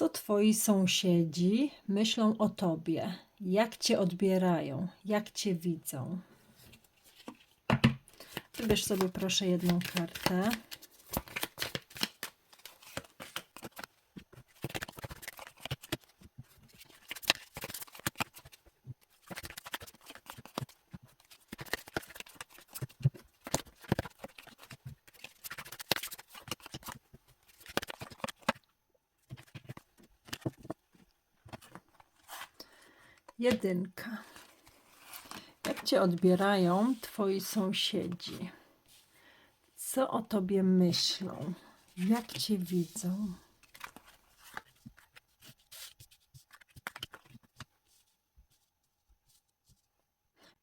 Co twoi sąsiedzi myślą o tobie? Jak cię odbierają? Jak cię widzą? Wybierz sobie proszę jedną kartę. Jedynka. Jak cię odbierają twoi sąsiedzi? Co o tobie myślą? Jak cię widzą?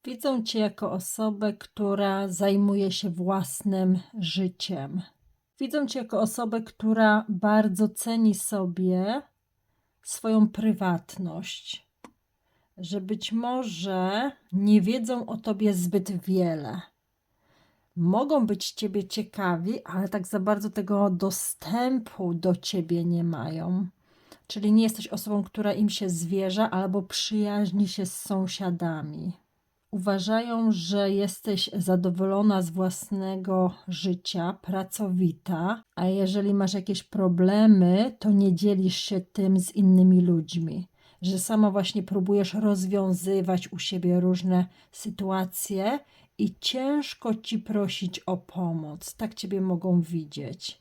Widzą cię jako osobę, która zajmuje się własnym życiem. Widzą cię jako osobę, która bardzo ceni sobie swoją prywatność że być może nie wiedzą o tobie zbyt wiele. Mogą być ciebie ciekawi, ale tak za bardzo tego dostępu do ciebie nie mają. Czyli nie jesteś osobą, która im się zwierza albo przyjaźni się z sąsiadami. Uważają, że jesteś zadowolona z własnego życia, pracowita, a jeżeli masz jakieś problemy, to nie dzielisz się tym z innymi ludźmi że sama właśnie próbujesz rozwiązywać u siebie różne sytuacje i ciężko ci prosić o pomoc. Tak ciebie mogą widzieć.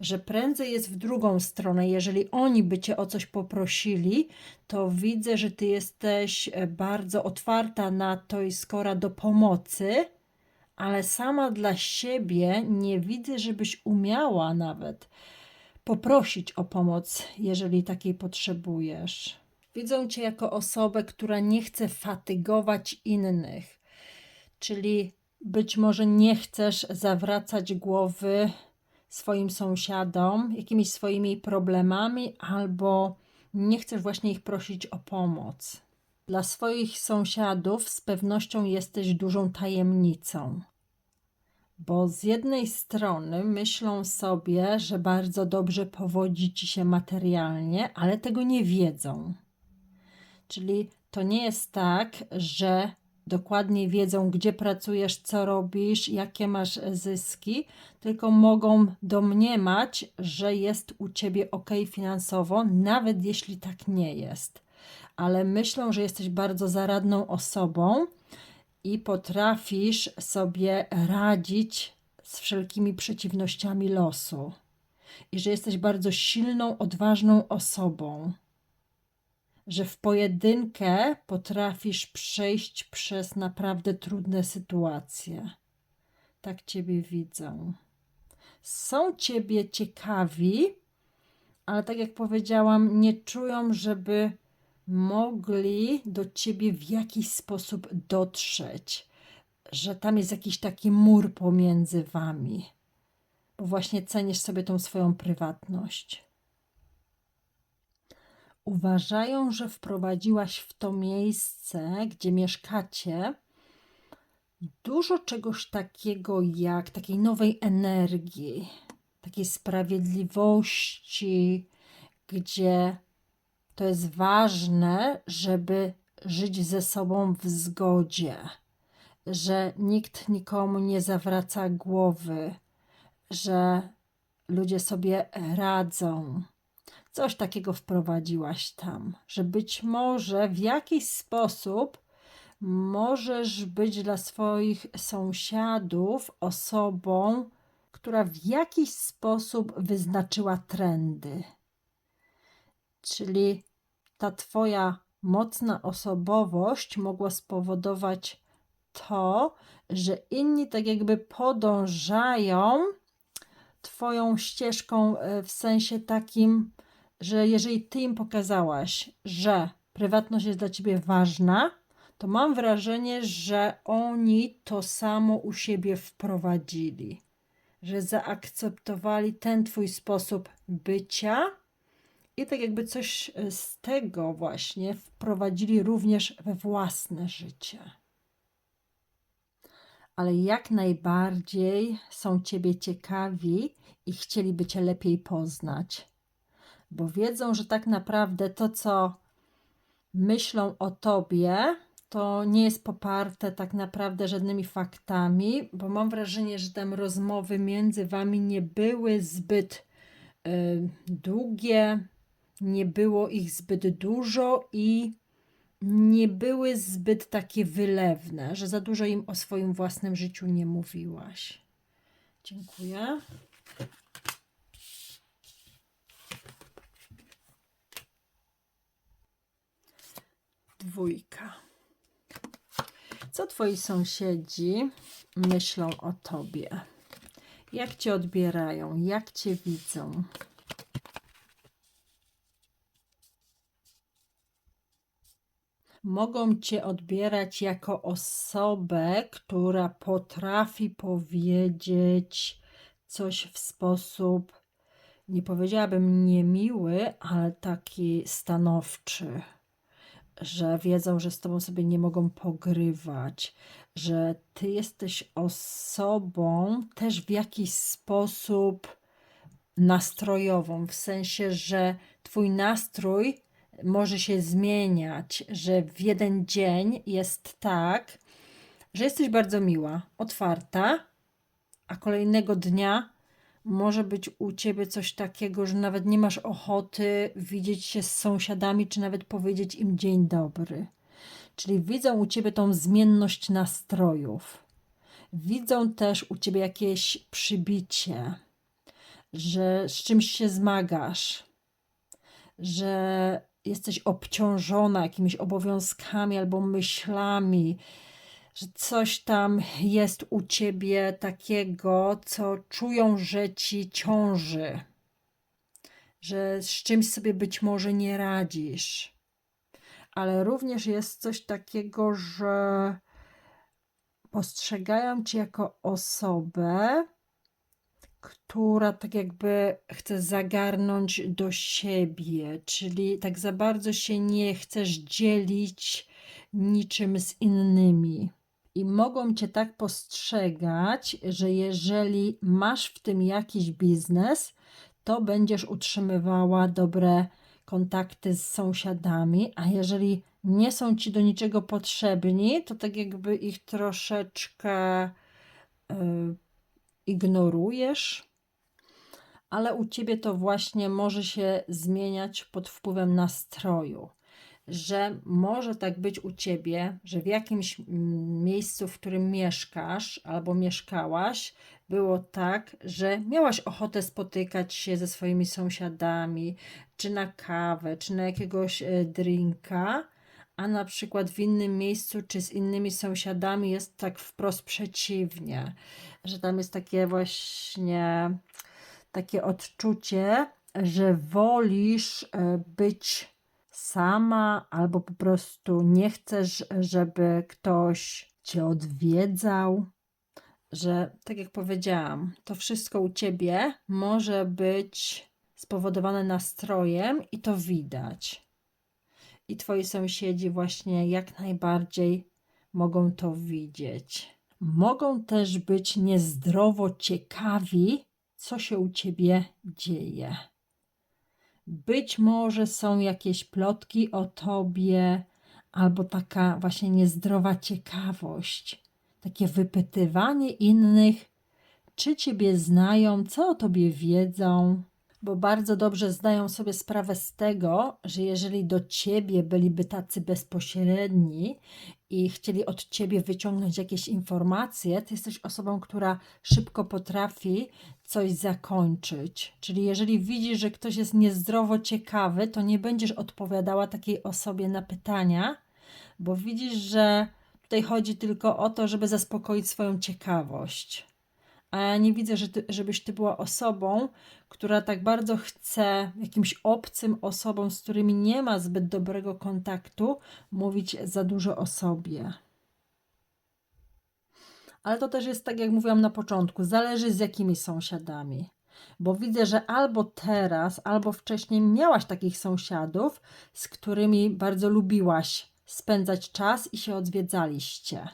Że prędzej jest w drugą stronę. Jeżeli oni by cię o coś poprosili, to widzę, że ty jesteś e, bardzo otwarta na to i skora do pomocy, ale sama dla siebie nie widzę, żebyś umiała nawet poprosić o pomoc, jeżeli takiej potrzebujesz. Widzą cię jako osobę, która nie chce fatygować innych, czyli być może nie chcesz zawracać głowy swoim sąsiadom jakimiś swoimi problemami, albo nie chcesz właśnie ich prosić o pomoc. Dla swoich sąsiadów z pewnością jesteś dużą tajemnicą, bo z jednej strony myślą sobie, że bardzo dobrze powodzi ci się materialnie, ale tego nie wiedzą. Czyli to nie jest tak, że dokładnie wiedzą, gdzie pracujesz, co robisz, jakie masz zyski, tylko mogą domniemać, że jest u ciebie ok finansowo, nawet jeśli tak nie jest. Ale myślą, że jesteś bardzo zaradną osobą i potrafisz sobie radzić z wszelkimi przeciwnościami losu. I że jesteś bardzo silną, odważną osobą że w pojedynkę potrafisz przejść przez naprawdę trudne sytuacje. Tak Ciebie widzę. Są Ciebie ciekawi, ale tak jak powiedziałam, nie czują, żeby mogli do Ciebie w jakiś sposób dotrzeć, że tam jest jakiś taki mur pomiędzy Wami, bo właśnie cenisz sobie tą swoją prywatność uważają, że wprowadziłaś w to miejsce, gdzie mieszkacie, dużo czegoś takiego jak takiej nowej energii, takiej sprawiedliwości, gdzie to jest ważne, żeby żyć ze sobą w zgodzie, że nikt nikomu nie zawraca głowy, że ludzie sobie radzą Coś takiego wprowadziłaś tam, że być może w jakiś sposób możesz być dla swoich sąsiadów osobą, która w jakiś sposób wyznaczyła trendy. Czyli ta Twoja mocna osobowość mogła spowodować to, że inni tak jakby podążają Twoją ścieżką e, w sensie takim, że jeżeli ty im pokazałaś, że prywatność jest dla ciebie ważna, to mam wrażenie, że oni to samo u siebie wprowadzili, że zaakceptowali ten twój sposób bycia i tak jakby coś z tego właśnie wprowadzili również we własne życie. Ale jak najbardziej są ciebie ciekawi i chcieliby cię lepiej poznać bo wiedzą, że tak naprawdę to, co myślą o tobie, to nie jest poparte tak naprawdę żadnymi faktami, bo mam wrażenie, że tam rozmowy między wami nie były zbyt y, długie, nie było ich zbyt dużo i nie były zbyt takie wylewne, że za dużo im o swoim własnym życiu nie mówiłaś. Dziękuję. Dwójka. Co twoi sąsiedzi myślą o tobie? Jak cię odbierają? Jak cię widzą? Mogą cię odbierać jako osobę, która potrafi powiedzieć coś w sposób, nie powiedziałabym niemiły, ale taki stanowczy że wiedzą, że z tobą sobie nie mogą pogrywać, że ty jesteś osobą też w jakiś sposób nastrojową, w sensie, że twój nastrój może się zmieniać, że w jeden dzień jest tak, że jesteś bardzo miła, otwarta, a kolejnego dnia może być u ciebie coś takiego, że nawet nie masz ochoty widzieć się z sąsiadami, czy nawet powiedzieć im dzień dobry. Czyli widzą u ciebie tą zmienność nastrojów. Widzą też u ciebie jakieś przybicie, że z czymś się zmagasz, że jesteś obciążona jakimiś obowiązkami albo myślami, że coś tam jest u ciebie takiego, co czują, że ci ciąży, że z czymś sobie być może nie radzisz. Ale również jest coś takiego, że postrzegają cię jako osobę, która tak jakby chce zagarnąć do siebie, czyli tak za bardzo się nie chcesz dzielić niczym z innymi i mogą cię tak postrzegać, że jeżeli masz w tym jakiś biznes, to będziesz utrzymywała dobre kontakty z sąsiadami, a jeżeli nie są ci do niczego potrzebni, to tak jakby ich troszeczkę y, ignorujesz. Ale u ciebie to właśnie może się zmieniać pod wpływem nastroju że może tak być u ciebie, że w jakimś mm, miejscu, w którym mieszkasz albo mieszkałaś, było tak, że miałaś ochotę spotykać się ze swoimi sąsiadami, czy na kawę, czy na jakiegoś e, drinka, a na przykład w innym miejscu, czy z innymi sąsiadami jest tak wprost przeciwnie, że tam jest takie właśnie takie odczucie, że wolisz e, być sama, albo po prostu nie chcesz, żeby ktoś cię odwiedzał. Że, tak jak powiedziałam, to wszystko u ciebie może być spowodowane nastrojem i to widać. I twoi sąsiedzi, właśnie jak najbardziej mogą to widzieć. Mogą też być niezdrowo ciekawi, co się u ciebie dzieje. Być może są jakieś plotki o tobie, albo taka właśnie niezdrowa ciekawość, takie wypytywanie innych, czy ciebie znają, co o tobie wiedzą, bo bardzo dobrze zdają sobie sprawę z tego, że jeżeli do ciebie byliby tacy bezpośredni i chcieli od ciebie wyciągnąć jakieś informacje, ty jesteś osobą, która szybko potrafi coś zakończyć. Czyli jeżeli widzisz, że ktoś jest niezdrowo ciekawy, to nie będziesz odpowiadała takiej osobie na pytania, bo widzisz, że tutaj chodzi tylko o to, żeby zaspokoić swoją ciekawość. A ja nie widzę, że ty, żebyś ty była osobą, która tak bardzo chce jakimś obcym osobom, z którymi nie ma zbyt dobrego kontaktu, mówić za dużo o sobie. Ale to też jest tak, jak mówiłam na początku, zależy z jakimi sąsiadami. Bo widzę, że albo teraz, albo wcześniej miałaś takich sąsiadów, z którymi bardzo lubiłaś spędzać czas i się odwiedzaliście.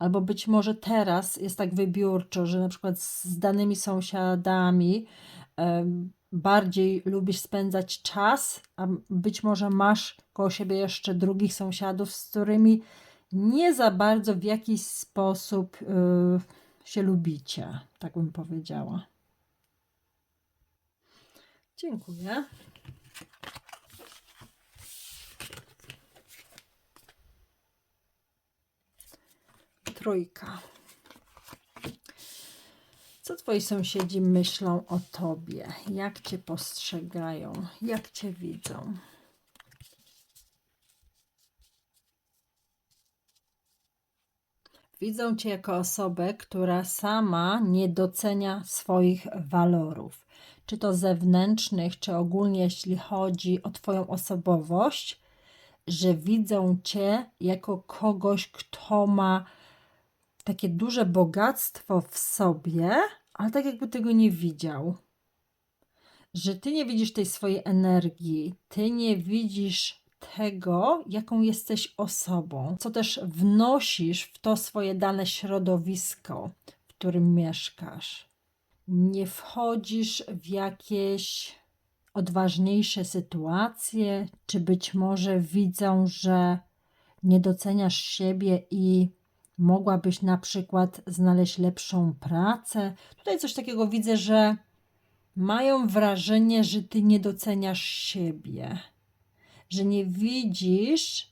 Albo być może teraz jest tak wybiórczo, że na przykład z danymi sąsiadami bardziej lubisz spędzać czas, a być może masz koło siebie jeszcze drugich sąsiadów, z którymi nie za bardzo w jakiś sposób yy, się lubicie, tak bym powiedziała. Dziękuję. Trójka. Co twoi sąsiedzi myślą o tobie? Jak cię postrzegają? Jak cię widzą? Widzą cię jako osobę, która sama nie docenia swoich walorów, czy to zewnętrznych, czy ogólnie, jeśli chodzi o Twoją osobowość, że widzą cię jako kogoś, kto ma takie duże bogactwo w sobie, ale tak jakby tego nie widział. Że ty nie widzisz tej swojej energii, ty nie widzisz tego, jaką jesteś osobą, co też wnosisz w to swoje dane środowisko, w którym mieszkasz. Nie wchodzisz w jakieś odważniejsze sytuacje, czy być może widzą, że nie doceniasz siebie i mogłabyś na przykład znaleźć lepszą pracę. Tutaj coś takiego widzę, że mają wrażenie, że ty nie doceniasz siebie, że nie widzisz,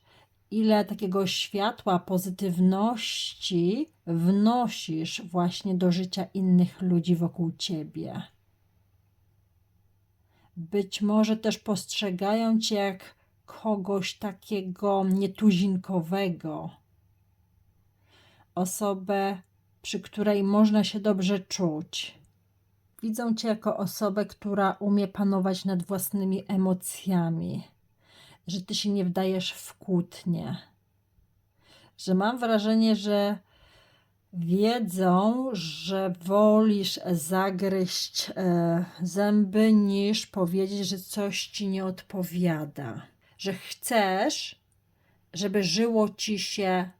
ile takiego światła, pozytywności wnosisz właśnie do życia innych ludzi wokół ciebie. Być może też postrzegają cię jak kogoś takiego nietuzinkowego, osobę, przy której można się dobrze czuć. Widzą cię jako osobę, która umie panować nad własnymi emocjami, że ty się nie wdajesz w kłótnie, że mam wrażenie, że wiedzą, że wolisz zagryźć e, zęby niż powiedzieć, że coś ci nie odpowiada, że chcesz, żeby żyło ci się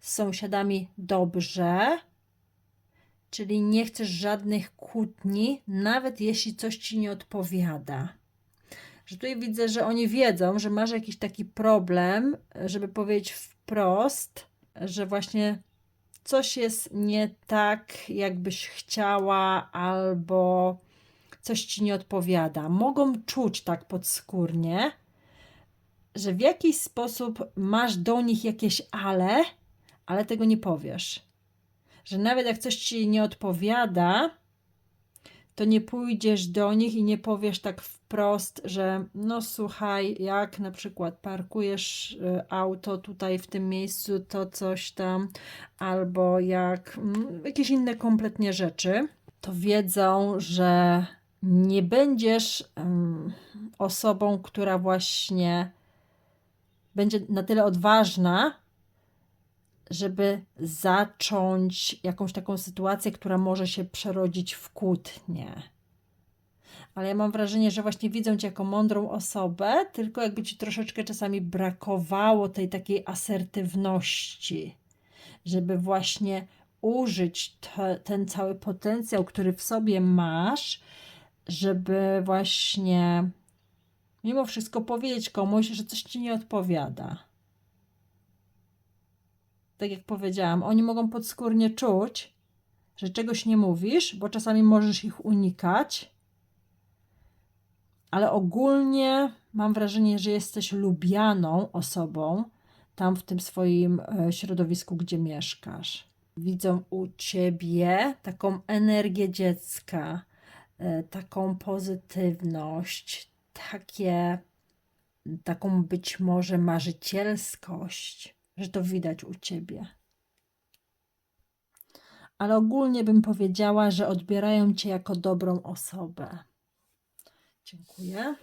z sąsiadami dobrze, czyli nie chcesz żadnych kłótni, nawet jeśli coś ci nie odpowiada. Że tutaj widzę, że oni wiedzą, że masz jakiś taki problem, żeby powiedzieć wprost, że właśnie coś jest nie tak, jakbyś chciała, albo coś ci nie odpowiada. Mogą czuć tak podskórnie, że w jakiś sposób masz do nich jakieś ale, ale tego nie powiesz. Że nawet jak coś ci nie odpowiada, to nie pójdziesz do nich i nie powiesz tak wprost, że no słuchaj, jak na przykład parkujesz y, auto tutaj w tym miejscu, to coś tam, albo jak mm, jakieś inne kompletnie rzeczy, to wiedzą, że nie będziesz um, osobą, która właśnie będzie na tyle odważna, żeby zacząć jakąś taką sytuację, która może się przerodzić w kłótnię. Ale ja mam wrażenie, że właśnie widzę cię jako mądrą osobę, tylko jakby ci troszeczkę czasami brakowało tej takiej asertywności, żeby właśnie użyć te, ten cały potencjał, który w sobie masz, żeby właśnie mimo wszystko powiedzieć komuś, że coś ci nie odpowiada tak jak powiedziałam, oni mogą podskórnie czuć, że czegoś nie mówisz, bo czasami możesz ich unikać, ale ogólnie mam wrażenie, że jesteś lubianą osobą tam w tym swoim e, środowisku, gdzie mieszkasz. Widzą u ciebie taką energię dziecka, e, taką pozytywność, takie, taką być może marzycielskość że to widać u ciebie. Ale ogólnie bym powiedziała, że odbierają cię jako dobrą osobę. Dziękuję.